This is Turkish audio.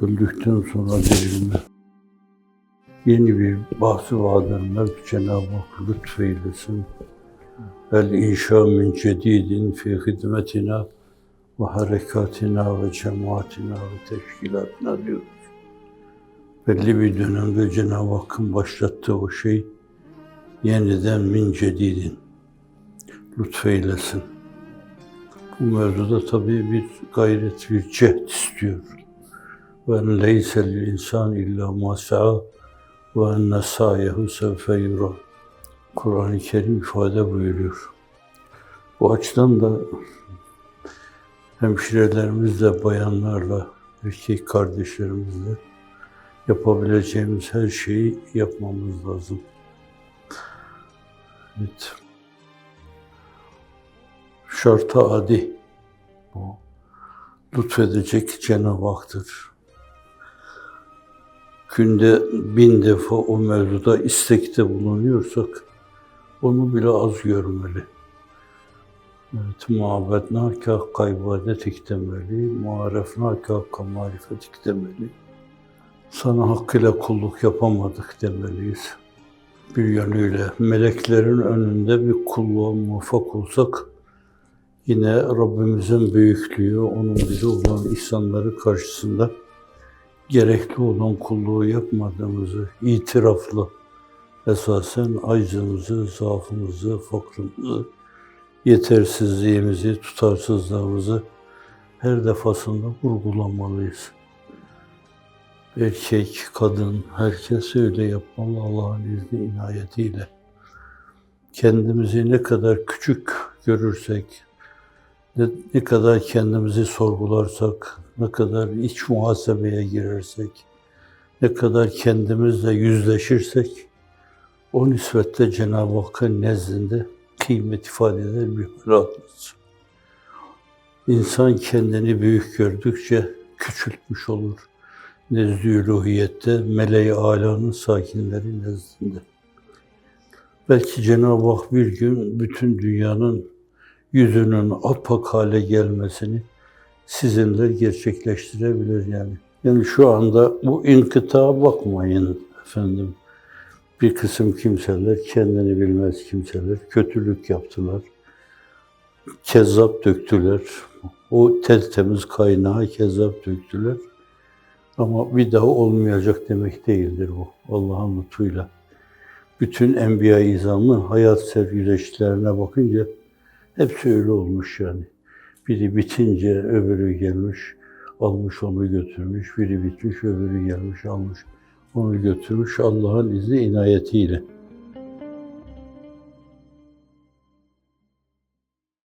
öldükten sonra dirilme. Yeni bir bahsi. Mevt Cenab-ı Hak lütfeylesin. El inşa min cedidin fi hidmetina ve harekatina ve cemaatina ve teşkilatına diyor. Belli bir dönemde Cenab-ı Hakk'ın başlattığı o şey yeniden min cedidin lütfeylesin. Bu mevzuda tabii bir gayret, bir cehd istiyor. Ve en leyse lil insan illa ma sa'a ve enne sa'yehu sevfe. Kur'an-ı Kerim ifade buyuruyor. Bu açıdan da hemşirelerimizle, bayanlarla, erkek kardeşlerimizle yapabileceğimiz her şeyi yapmamız lazım. Evet. Şarta adi. Bu lütfedecek Cenab-ı Hak'tır. Günde bin defa o mevzuda istekte bulunuyorsak onu bile az görmeli. Evet, muhabbet nâkâ kaybadetik demeli, muharef nâkâ kamarifetik demeli. Sana hakkıyla kulluk yapamadık demeliyiz. Bir yönüyle meleklerin önünde bir kulluğa muvaffak olsak, yine Rabbimizin büyüklüğü, onun bize olan ihsanları karşısında gerekli olan kulluğu yapmadığımızı itirafla esasen acımızı, zaafımızı, fakrımızı, yetersizliğimizi, tutarsızlığımızı her defasında vurgulamalıyız. Erkek, kadın, herkes öyle yapmalı Allah'ın izni inayetiyle. Kendimizi ne kadar küçük görürsek, ne, ne kadar kendimizi sorgularsak, ne kadar iç muhasebeye girersek, ne kadar kendimizle yüzleşirsek, o nispette Cenab-ı Hakk'ın nezdinde kıymet ifade eden bir rahatlık. İnsan kendini büyük gördükçe küçültmüş olur. Nezd-i uluhiyette, meleği alanın sakinleri nezdinde. Belki Cenab-ı Hak bir gün bütün dünyanın yüzünün apak hale gelmesini sizinle gerçekleştirebilir yani. Yani şu anda bu inkıtağa bakmayın efendim. Bir kısım kimseler, kendini bilmez kimseler kötülük yaptılar. Kezzap döktüler. O tertemiz kaynağı kezzap döktüler. Ama bir daha olmayacak demek değildir bu Allah'ın lütfuyla. Bütün Enbiya-i İzam'ın hayat sergileşlerine bakınca hepsi öyle olmuş yani. Biri bitince öbürü gelmiş, almış onu götürmüş. Biri bitmiş, öbürü gelmiş, almış onu götürmüş Allah'ın izni inayetiyle.